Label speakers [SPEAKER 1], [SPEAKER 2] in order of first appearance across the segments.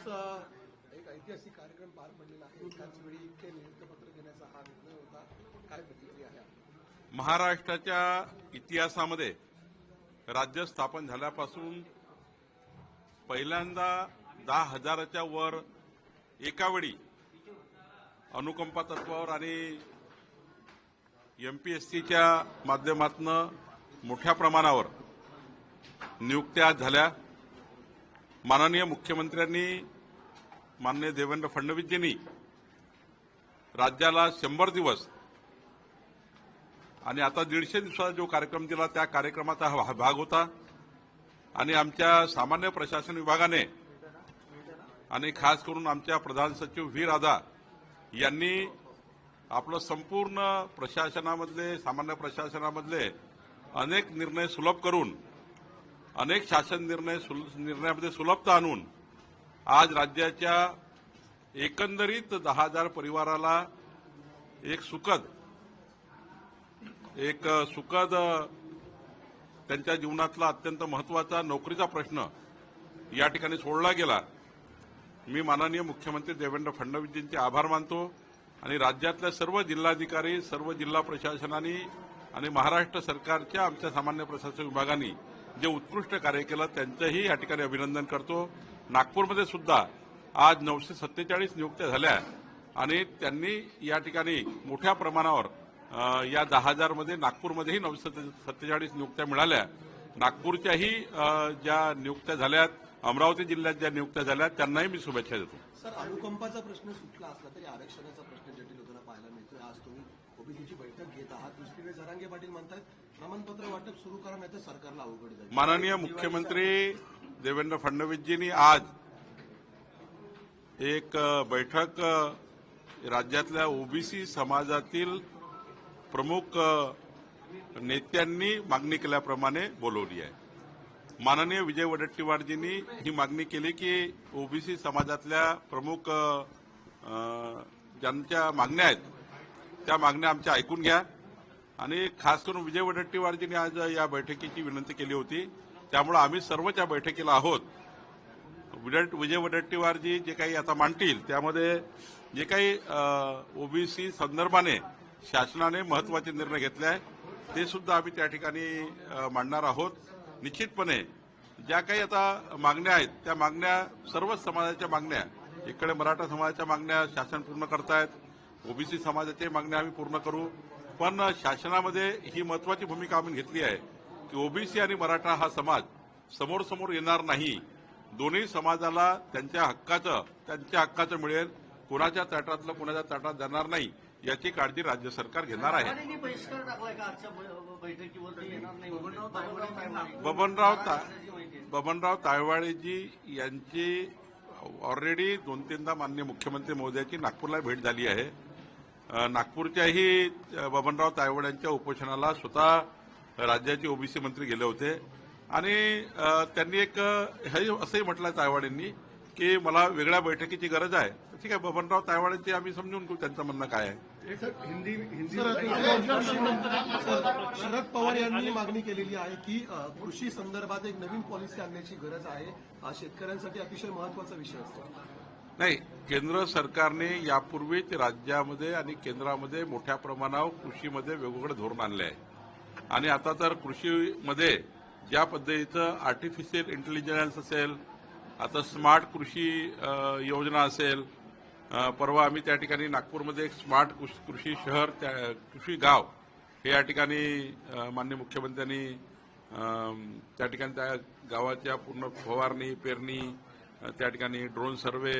[SPEAKER 1] आज एक ऐतिहासिक कार्यक्रम पार पडलेला आहे. वेळी इतके नियुक्तपत्र घेण्याचा हा निर्णय होता. काय प्रतिक्रिया आहे?
[SPEAKER 2] महाराष्ट्राच्या इतिहासामध्ये राज्य स्थापन झाल्यापासून पहिल्यांदा दहा हजाराच्या वर एका वेळी अनुकंपा तत्वावर आणि एमपीएससीच्या माध्यमातून मोठ्या प्रमाणावर नियुक्त्या झाल्या. माननीय मुख्यमंत्र्यांनी माननीय देवेंद्र फडणवीसजींनी राज्याला शंभर दिवस आणि आता दीडशे दिवसाचा जो कार्यक्रम दिला त्या कार्यक्रमाचा हा भाग होता. आणि आमच्या सामान्य प्रशासन विभागाने आणि खास करून आमच्या प्रधान सचिव व्ही. राधा यांनी आपलं संपूर्ण प्रशासनामधले सामान्य प्रशासनामधले अनेक निर्णय सुलभ करून अनेक शासन निर्णय सुल- निर्णयामध्ये सुलभता आणून आज राज्याच्या एकंदरीत दहा हजार परिवाराला एक सुखद एक सुखद त्यांच्या जीवनातला अत्यंत महत्त्वाचा नोकरीचा प्रश्न या ठिकाणी सोडला गेला. मी माननीय मुख्यमंत्री देवेंद्र फडणवीसजींचे आभार मानतो आणि राज्यातल्या सर्व जिल्हाधिकारी सर्व जिल्हा प्रशासनांनी आणि महाराष्ट्र सरकारच्या आमच्या सामान्य प्रशासन विभागांनी जे उत्कृष्ट कार्य केलं त्यांचंही या ठिकाणी अभिनंदन करतो. नागपूरमध्ये सुद्धा आज नऊशे सत्तेचाळीस नियुक्त्या झाल्या आणि त्यांनी या ठिकाणी मोठ्या प्रमाणावर या दहा हजारमध्ये नागपूरमध्येही नऊशे सत्तेचाळीस नियुक्त्या मिळाल्या. नागपूरच्याही ज्या नियुक्त्या झाल्यात अमरावती जिल्ह्यात ज्या नियुक्त्या झाल्यात त्यांनाही मी शुभेच्छा देतो.
[SPEAKER 1] सर अनुकंपाचा प्रश्न सुटला असला तरी आरक्षणाचा प्रश्न जटिल होताना पाहायला मिळतोय. आज तुम्ही ओबीसीची बैठक घेत आहात. दुसरीकडे जरांगे पाटील म्हणतात प्रमाणपत्र वाटप सुरू करा नाही तर सरकारला अवघड जाईल.
[SPEAKER 2] माननीय मुख्यमंत्री देवेंद्र फडणवीसजींनी आज एक बैठक राज्यातल्या ओबीसी समाजातील प्रमुख नेत्यांनी मागणी केल्याप्रमाणे बोलवली आहे. माननीय विजय वडेट्टीवारजींनी ही मागणी केली की ओबीसी समाजातल्या प्रमुख ज्यांच्या मागण्या आहेत त्या मागण्या आमच्या ऐकून घ्या. आणि खास करून विजय वडेट्टीवारजींनी आज या बैठकीची विनंती केली होती. त्यामुळे आम्ही सर्वच या बैठकीला आहोत. विजय विजय वडेट्टीवारजी जे काही आता मांडतील त्यामध्ये जे काही ओबीसी संदर्भाने शासनाने महत्त्वाचे निर्णय घेतले आहे ते सुद्धा आम्ही त्या ठिकाणी मांडणार आहोत. निश्चितपणे ज्या काही आता मागण्या आहेत त्या मागण्या सर्वच समाजाच्या मागण्या इकडे मराठा समाजाच्या मागण्या शासन पूर्ण करतायत. ओबीसी समाजाच्या मागण्या आम्ही पूर्ण करू. पण शासनामध्ये ही महत्वाची भूमिका आम्ही घेतली आहे की ओबीसी आणि मराठा हा समाज समोर समोर येणार नाही. दोन्ही समाजाला त्यांच्या हक्काचं त्यांच्या हक्काचं मिळेल. कोणाच्या ताटातलं कोणाच्या ताटात जाणार नाही याची काळजी राज्य सरकार घेणार आहे.
[SPEAKER 3] बबनराव
[SPEAKER 2] बबनराव ता
[SPEAKER 3] अशी माहिती आहे.
[SPEAKER 2] बबनराव तायवाडेजी यांची ऑलरेडी दोन तीनदा माननीय मुख्यमंत्री महोदयाची नागपूरला भेट झाली आहे. नागपूरच्याही बबनराव तायवाड्यांच्या उपोषणाला स्वतः राज्याचे ओबीसी मंत्री गेले होते. आणि त्यांनी एक हे असंही म्हटलं तायवाडेंनी की मला वेगळ्या बैठकीची गरज आहे. ठीक आहे बबनराव तायवाड्यांची आम्ही समजून घेऊ त्यांचं म्हणणं काय आहे.
[SPEAKER 1] सर, शरद पवार यांनी मागणी केलेली आहे की कृषी संदर्भात एक नवीन पॉलिसी आणण्याची गरज आहे. हा शेतकऱ्यांसाठी अतिशय महत्त्वाचा विषय असतो.
[SPEAKER 2] नाही केंद्र सरकारने यापूर्वीच राज्यामध्ये आणि केंद्रामध्ये मोठ्या प्रमाणावर कृषीमध्ये वेगवेगळं धोरण आणलं आहे. आणि आता तर कृषीमध्ये ज्या पद्धतीचं आर्टिफिशियल इंटेलिजन्स असेल आता स्मार्ट कृषी योजना असेल परवा आम्ही त्या ठिकाणी नागपूरमध्ये एक स्मार्ट कृषी शहर त्या- कृषी गाव हे या ठिकाणी मान्य माननीय मुख्यमंत्र्यांनी त्या ठिकाणी त्या गावाच्या पूर्ण फवारणी पेरणी त्या ठिकाणी ड्रोन सर्वे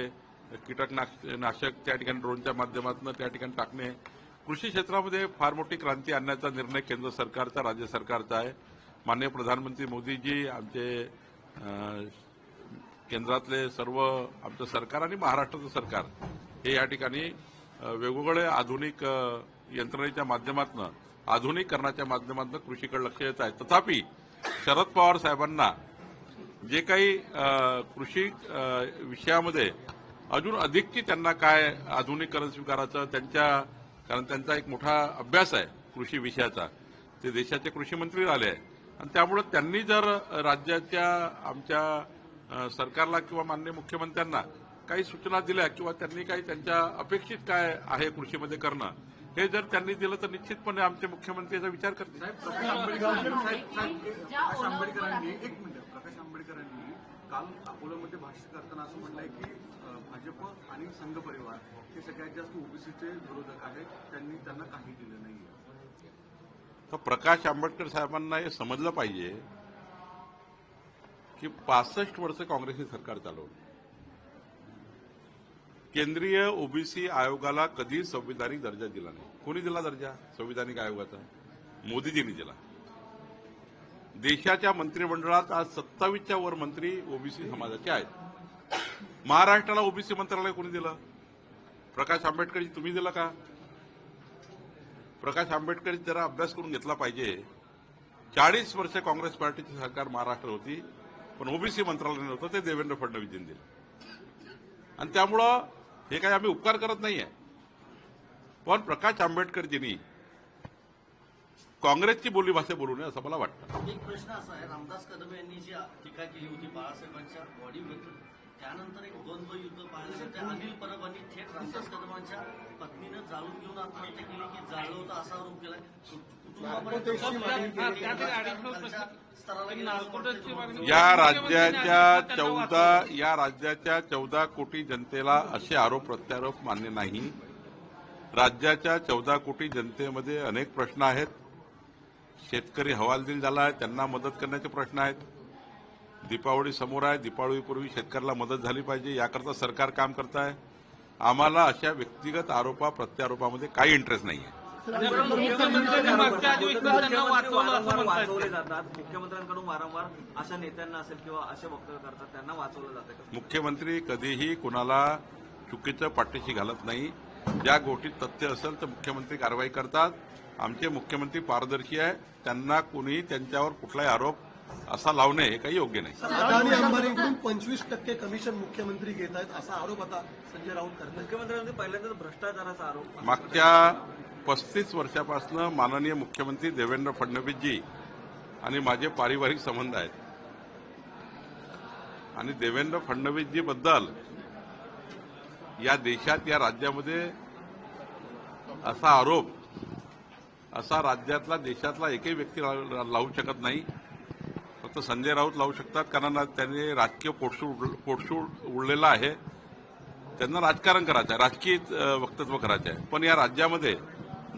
[SPEAKER 2] कीटकनाश- नाशक त्या ठिकाणी ड्रोनच्या माध्यमातून त्या ठिकाणी टाकणे. कृषी क्षेत्रामध्ये फार मोठी क्रांती आणण्याचा निर्णय केंद्र सरकारचा राज्य सरकारचा आहे. माननीय प्रधानमंत्री मोदीजी आमचे केंद्रातले सर्व आमचं सरकार आणि महाराष्ट्राचं सरकार हे या ठिकाणी वेगवेगळे आधुनिक यंत्रणेच्या माध्यमातून आधुनिकरणाच्या माध्यमातून कृषीकडे लक्ष येत आहे तथापि शरद पवार साहेबांना जे काही कृषी विषयामध्ये अजून अधिकची त्यांना काय आधुनिकरण स्वीकारायचं त्यांच्या कारण त्यांचा एक मोठा अभ्यास आहे कृषी विषयाचा. ते देशाचे कृषी मंत्री झाले आहे आणि त्यामुळे त्यांनी जर राज्याच्या आमच्या सरकारला किंवा माननीय मुख्यमंत्र्यांना काही सूचना दिल्या किंवा त्यांनी काही त्यांच्या अपेक्षित काय आहे कृषीमध्ये करणं हे जर त्यांनी दिलं तर निश्चितपणे आमचे मुख्यमंत्री याचा विचार करतील.
[SPEAKER 4] आंबेडकरांनी एक मिनिट प्रकाश आंबेडकरांनी काल अकोल्यामध्ये भाष्य करताना असं म्हटलंय की भाजप आणि संघ परिवार हे सगळ्यात जास्त ओबीसीचे विरोधक आहेत. त्यांनी त्यांना काही दिलं नाहीये.
[SPEAKER 2] तर प्रकाश आंबेडकर साहेबांना हे समजलं पाहिजे की पासष्ट वर्ष काँग्रेसने सरकार चालवलं. केंद्रीय ओबीसी आयोगाला कधी संविधानिक दर्जा दिला नाही. कोणी दिला दर्जा? संविधानिक आयोगाचा. मोदीजींनी दिला. देशाच्या मंत्रिमंडळात आज सत्तावीसच्या वर मंत्री ओबीसी समाजाचे आहेत. महाराष्ट्राला ओबीसी मंत्रालय कोणी दिलं? प्रकाश आंबेडकरजी तुम्ही दिलं का? प्रकाश आंबेडकर जरा अभ्यास करून घेतला पाहिजे. चाळीस वर्ष काँग्रेस पार्टीची सरकार महाराष्ट्र होती पण ओबीसी मंत्रालय नव्हतं ते देवेंद्र फडणवीसजींनी दिलं. आणि त्यामुळं हे काही आम्ही उपकार करत नाही आहे पण प्रकाश आंबेडकरजींनी काँग्रेसची बोलीभाषा बोलू नये असं मला वाटतं.
[SPEAKER 3] एक प्रश्न असा आहे रामदास कदम यांनी जी टीका केली होती बाळासाहेबांच्या बॉडी त्यानंतर एक द्वंद्व युद्ध पाहिलं गेलं. ते अनिल परबांनी थेट रामदास कदमांच्या पत्नीनं जाळून घेऊन आत्महत्या केली की जाळलं होतं असा आरोप केलाय.
[SPEAKER 2] या राज्याच्या चौदा या राज्याच्या चौदा कोटी जनतेला असे आरोप प्रत्यारोप मान्य नाही. राज्याच्या चौदा कोटी जनतेमध्ये अनेक प्रश्न आहेत. शेतकरी हवालदिल झाला आहे त्यांना मदत करण्याचे प्रश्न आहेत. दीपावली समोर आहे दीपावलीपूर्वी शेतकऱ्याला मदत झाली पाहिजे याकरता सरकार काम करत आहे. आम्हाला अशा व्यक्तिगत आरोपा प्रत्यारोपामध्ये काही इंटरेस्ट नाही आहे
[SPEAKER 5] मुख्यमंत्र्यांकडून वारंवार अशा नेत्यांना असेल किंवा असे वक्तव्य करतात त्यांना वाचवलं जातं?
[SPEAKER 2] मुख्यमंत्री कधीही कुणाला चुकीचं पाठीशी घालत नाही. ज्या गोष्टीत तथ्य असेल तर मुख्यमंत्री कारवाई करतात. आमचे मुख्यमंत्री पारदर्शी आहे. त्यांना कुणी त्यांच्यावर कुठलाही आरोप असा लावणे हे काही योग्य नाही.
[SPEAKER 1] अदानी अंबानीकडून पंचवीस टक्के कमिशन मुख्यमंत्री घेत आहेत असा आरोप आता संजय राऊत करतात
[SPEAKER 5] मुख्यमंत्र्यांनी पहिल्यांदाच भ्रष्टाचाराचा आरोप
[SPEAKER 2] मागच्या पस्तीस वर्षापासून माननीय मुख्यमंत्री देवेंद्र फडणवीसजी आणि माझे पारिवारिक संबंध आहेत. आणि देवेंद्र फडणवीसजी बद्दल या देशात या राज्यामध्ये असा आरोप असा राज्यातला देशातला एकही व्यक्ती लावू शकत नाही. फक्त संजय राऊत लावू शकतात कारण त्यांनी राजकीय पोटशूळ पोटशूळ उडलेला आहे. त्यांना राजकारण करायचं आहे राजकीय वक्तव्य करायचं आहे पण या राज्यामध्ये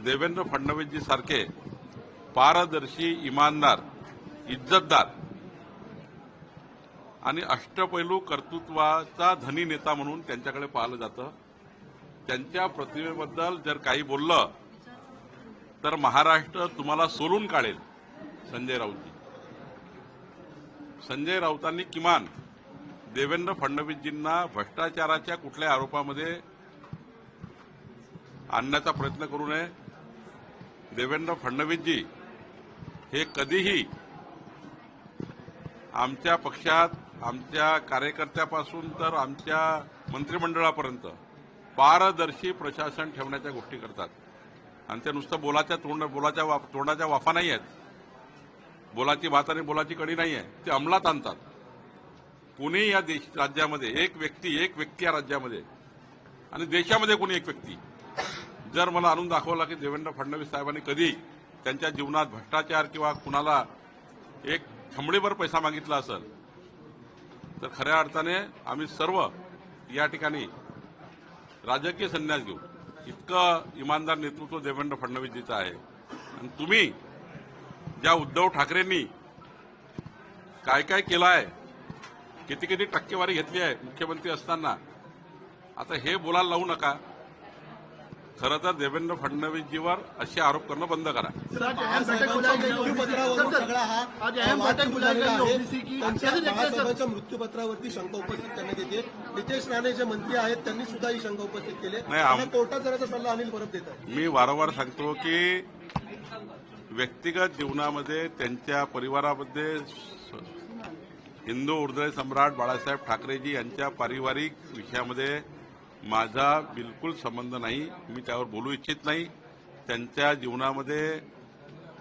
[SPEAKER 2] देवेंद्र फडणवीसजी सारखे पारदर्शी इमानदार इज्जतदार आणि अष्टपैलू कर्तृत्वाचा धनी नेता म्हणून त्यांच्याकडे पाहिलं जातं. त्यांच्या प्रतिमेबद्दल जर काही बोललं तर महाराष्ट्र तुम्हाला सोलून काढेल संजय राऊतजी. संजय राऊतांनी किमान देवेंद्र फडणवीसजींना भ्रष्टाचाराच्या कुठल्या आरोपामध्ये आणण्याचा प्रयत्न करू नये. देवेंद्र फडणवीसजी हे कधीही आमच्या पक्षात आमच्या कार्यकर्त्यापासून तर आमच्या मंत्रिमंडळापर्यंत पारदर्शी प्रशासन ठेवण्याच्या गोष्टी करतात. आणि ते नुसतं बोलाच्या तोंड बोलाच्या वा- तोंडाच्या वाफा नाही आहेत. बोलाची भात आणि बोलाची कडी नाही आहे ते अंमलात आणतात. कुणी या देश राज्यामध्ये एक व्यक्ती एक व्यक्ती या राज्यामध्ये आणि देशामध्ये कोणी एक व्यक्ती? जर मला आणून दाखवला की देवेंद्र फडणवीस साहेबांनी कधी त्यांच्या जीवनात भ्रष्टाचार किंवा कुणाला एक खंबडीभर पैसा मागितला असेल तर खऱ्या अर्थाने आम्ही सर्व या ठिकाणी राजकीय संन्यास घेऊ. इतकं इमानदार नेतृत्व देवेंद्र फडणवीसजीचं आहे. आणि तुम्ही ज्या उद्धव ठाकरेंनी काय काय केलं आहे किती किती टक्केवारी घेतली आहे मुख्यमंत्री असताना आता हे बोलायला लावू नका. खरं तर देवेंद्र फडणवीसजीवर असे आरोप करणं बंद करा.
[SPEAKER 1] हा मृत्यूपत्रावरती शंका उपस्थित करण्यात येते. नितेश राणे जे मंत्री आहेत त्यांनी सुद्धा ही शंका उपस्थित केली. कोर्टात सल्ला अनिल परब देत आहे
[SPEAKER 2] मी वारंवार सांगतो की व्यक्तिगत जीवनामध्ये त्यांच्या परिवारामध्ये स- हिंदू हृदय सम्राट बाळासाहेब ठाकरेजी यांच्या पारिवारिक विषयामध्ये माझा बिलकुल संबंध नाही. मी त्यावर बोलू इच्छित नाही. त्यांच्या जीवनामध्ये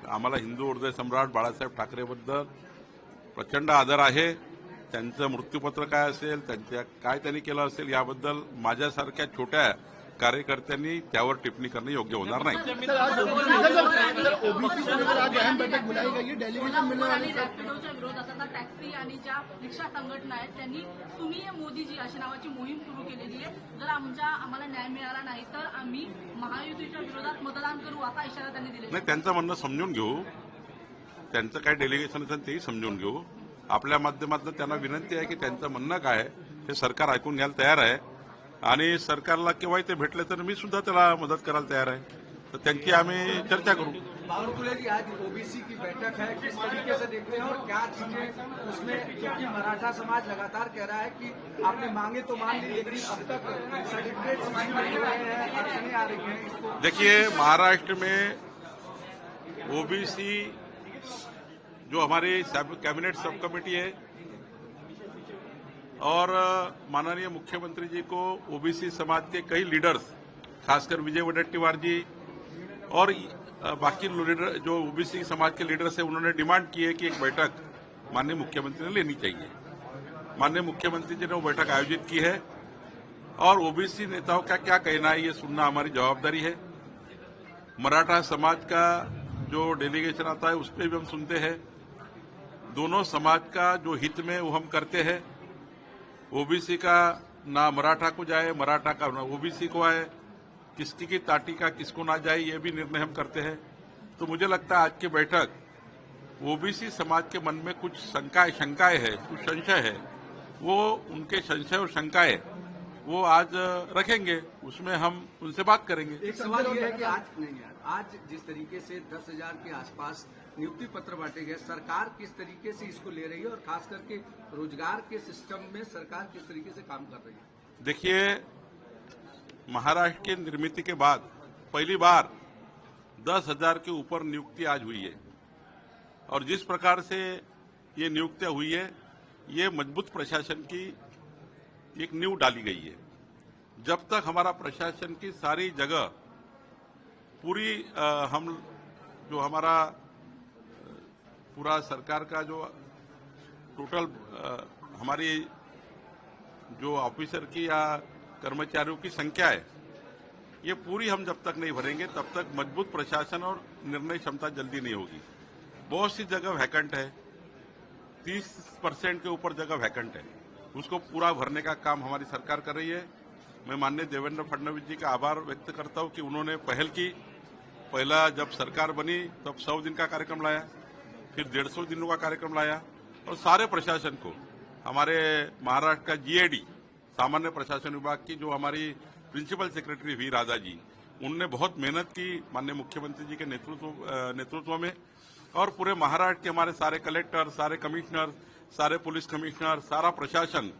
[SPEAKER 2] आम्हाला हिंदू हृदय सम्राट बाळासाहेब ठाकरेबद्दल प्रचंड आदर आहे. त्यांचं मृत्यूपत्र काय असेल त्यांच्या काय त्यांनी केलं असेल याबद्दल माझ्यासारख्या छोट्या कार्यकर्त्यांनी त्यावर टिप्पणी करणं योग्य होणार नाही.
[SPEAKER 6] ओबीसी को लेकर आज अहम बैठक बुलाई गई डेलीगेशन मिलने
[SPEAKER 7] उबर
[SPEAKER 6] वाले
[SPEAKER 7] आणि रॅपिडोच्या विरोधात आता टॅक्सी आणि ज्या रिक्षा संघटना आहेत त्यांनी तुम्ही मोदीजी अशी नावाची मोहीम सुरू केलेली आहे. जर आमच्या आम्हाला न्याय मिळाला नाही तर आम्ही महायुतीच्या विरोधात मतदान करू असा इशारा त्यांनी दिलेला आहे.
[SPEAKER 2] नाही त्यांचं म्हणणं समजून घेऊ. त्यांचं काय डेलिगेशन असेल तेही समजून घेऊ. आपल्या माध्यमातून त्यांना विनंती आहे की त्यांचं म्हणणं काय हे सरकार ऐकून घ्यायला तयार आहे. आणि सरकारला केव्हाही ते भेटले तर मी सुद्धा त्याला मदत करायला तयार आहे. तर त्यांची आम्ही चर्चा करू.
[SPEAKER 8] जी आज ओबीसी की बैठक है किस तरीके से देखते हैं और क्या चीज़ें उसमें क्योंकि मराठा समाज लगातार कह रहा है कि आपने मांगे तो मान ली लेकिन अब तक सर्टिफिकेट नहीं हैं अड़चने आ रही हैं
[SPEAKER 2] देखिए महाराष्ट्र में ओबीसी जो हमारी कैबिनेट सब कमेटी है और माननीय मुख्यमंत्री जी को ओबीसी समाज के कई लीडर्स खासकर विजय वडेट्टीवार जी और बाकी लीडर जो ओबीसी समाज के लीडर्स है, उन्होंने डिमांड की है कि एक बैठक माननीय मुख्यमंत्री ने लेनी चाहिए। माननीय मुख्यमंत्री जी ने वो बैठक आयोजित की है और ओबीसी नेताओं का क्या कहना है, ये सुनना हमारी जवाबदारी है। मराठा समाज का जो डेलीगेशन आता है, उस पर भी हम सुनते हैं। दोनों समाज का जो हित में वो हम करते हैं। ओबीसी का ना मराठा को जाए, मराठा का ना ओबीसी को आए, किसकी की ताटी का किसको ना जाए, ये भी निर्णय हम करते हैं। तो मुझे लगता है आज की बैठक, ओबीसी समाज के मन में कुछ शंकाएँ शंकाएँ है, कुछ संशय है। वो उनके संशय और शंकाएँ वो आज रखेंगे उसमें हम उनसे बात करेंगे।
[SPEAKER 8] एक सवाल ये है कि आज नहीं यार आज जिस तरीके से दस हज़ार के आसपास नियुक्ति पत्र बांटे गए सरकार किस तरीके से इसको ले रही है और खास करके रोज़गार के सिस्टम में सरकार किस तरीके से काम कर रही है?
[SPEAKER 2] देखिए महाराष्ट्र की निर्मित के बाद पहली बार दस हज़ार के ऊपर नियुक्ति आज हुई है। और जिस प्रकार से ये नियुक्तियाँ हुई है ये मज़बूत प्रशासन की एक नींव डाली गई है। जब तक हमारा प्रशासन की सारी जगह पूरी हम जो हमारा पूरा सरकार का जो टोटल हमारी जो ऑफिसर की या कर्मचारियों की संख्या है, ये पूरी हम जब तक नहीं भरेंगे, तब तक मज़बूत प्रशासन और निर्णय क्षमता जल्दी नहीं होगी। बहुत सी जगह वैकेंट है। तीस परसेंट के ऊपर जगह वैकेंट है। उसको पूरा भरने का काम हमारी सरकार कर रही है। मैं माननीय देवेंद्र फडणवीस जी का आभार व्यक्त करता हूँ कि उन्होंने पहल की। पहला, जब सरकार बनी, तब सौ दिन का कार्यक्रम लाया, फिर डेढ़ सौ दिनों का कार्यक्रम लाया और सारे प्रशासन को, हमारे महाराष्ट्र का जीएडी सामान्य प्रशासन विभाग की जो हमारी प्रिंसिपल सेक्रेटरी हुई राजा जी, उनने बहुत मेहनत की माननीय मुख्यमंत्री जी के नेतृत्व नेतृत्व में। और पूरे महाराष्ट्र के हमारे सारे कलेक्टर, सारे कमिश्नर सारे पुलिस कमिश्नर सारा प्रशासन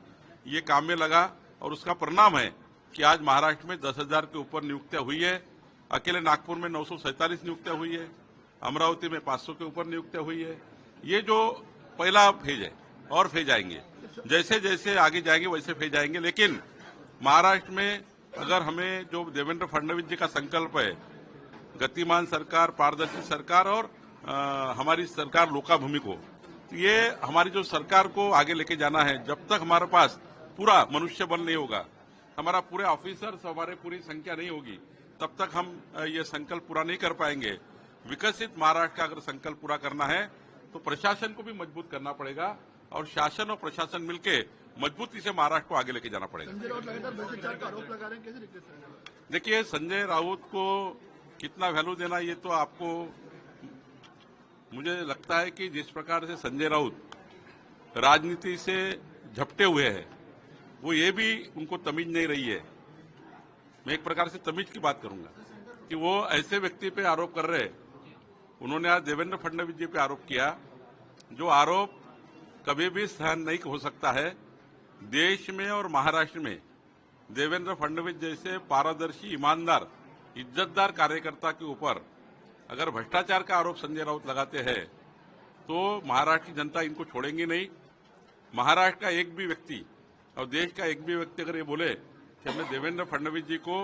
[SPEAKER 2] ये काम में लगा और उसका परिणाम है कि आज महाराष्ट्र में दस हज़ार के ऊपर नियुक्तियाँ हुई है। अकेले नागपुर में नौ सौ सैंतालीस नियुक्तियाँ हुई है। अमरावती में 500 के ऊपर नियुक्तियाँ हुई है। ये जो पहला फ़ेज़ है और फ़ेज़ आएँगे। जैसे जैसे आगे जाएँगे वैसे फ़ेज़ आएँगे। लेकिन महाराष्ट्र में अगर हमें जो देवेंद्र फडणवीस जी का संकल्प है गतिमान सरकार पारदर्शी सरकार और अ, हमारी सरकार लोकाभूमि को तो ये हमारी जो सरकार को आगे लेके जाना है जब तक हमारे पास पूरा मनुष्य बल नहीं होगा हमारा पूरे ऑफिसर्स हमारे पूरी संख्या नहीं होगी तब तक हम ये संकल्प पूरा नहीं कर पाएँगे। विकसित महाराष्ट्र का अगर संकल्प पूरा करना है तो प्रशासन को भी मज़बूत करना पड़ेगा और शासन और प्रशासन मिलकर मजबूती से महाराष्ट्र को आगे लेके जाना पड़ेगा। देखिए संजय राउत को कितना वैल्यू देना ये तो आपको मुझे लगता है कि जिस प्रकार से संजय राउत राजनीति से झपटे हुए हैं, वो ये भी उनको तमीज नहीं रही है। मैं एक प्रकार से तमीज की बात करूँगा कि वो ऐसे व्यक्ति पे आरोप कर रहे हैं। उन्होंने आज देवेंद्र फडणवीस जी पे आरोप किया, जो आरोप कभी भी सहन नहीं हो सकता है। देश में और महाराष्ट्र में देवेंद्र फडणवीस जैसे पारदर्शी, ईमानदार, इज्जतदार कार्यकर्ता के ऊपर अगर भ्रष्टाचार का आरोप संजय राउत लगाते हैं तो महाराष्ट्र की जनता इनको छोड़ेंगी नहीं। महाराष्ट्र का एक भी व्यक्ति और देश का एक भी व्यक्ति अगर ये बोले कि हमने देवेंद्र फडणवीस जी को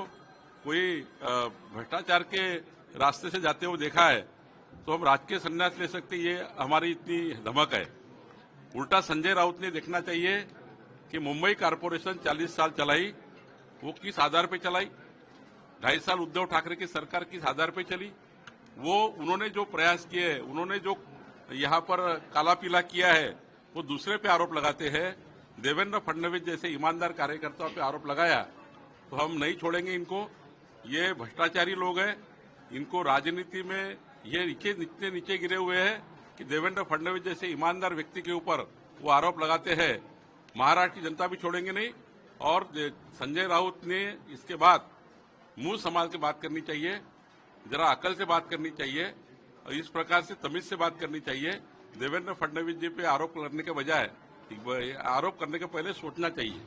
[SPEAKER 2] कोई भ्रष्टाचार के रास्ते से जाते हुए देखा है तो हम राजकीय संन्यास ले सकते ये हमारी इतनी धमक है। उल्टा संजय राउत ने देखना चाहिए कि मुंबई कारपोरेशन 40 साल चलाई, वो किस आधार पे चलाई? ढाई साल उद्धव ठाकरे की सरकार किस आधार पे चली? वो उन्होंने जो प्रयास किए उन्होंने जो यहाँ पर काला पीला किया है, वो दूसरे पे आरोप लगाते हैं। देवेंद्र फडणवीस जैसे ईमानदार कार्यकर्ताओं पे आरोप लगाया तो हम नहीं छोड़ेंगे इनको। ये भ्रष्टाचारी लोग हैं, इनको राजनीति में ये नीचे नीचे नीचे गिरे हुए हैं कि देवेंद्र फडणवीस जैसे ईमानदार व्यक्ति के ऊपर वो आरोप लगाते हैं। महाराष्ट्र की जनता भी छोड़ेंगे नहीं, और संजय राउत ने इसके बाद मूल समाज की बात करनी चाहिए। जरा अकल से बात करनी चाहिए और इस प्रकार से तमीज से बात करनी चाहिए। देवेंद्र फडणवीस जी पे आरोप करने के बजाय आरोप करने के पहले सोचना चाहिए।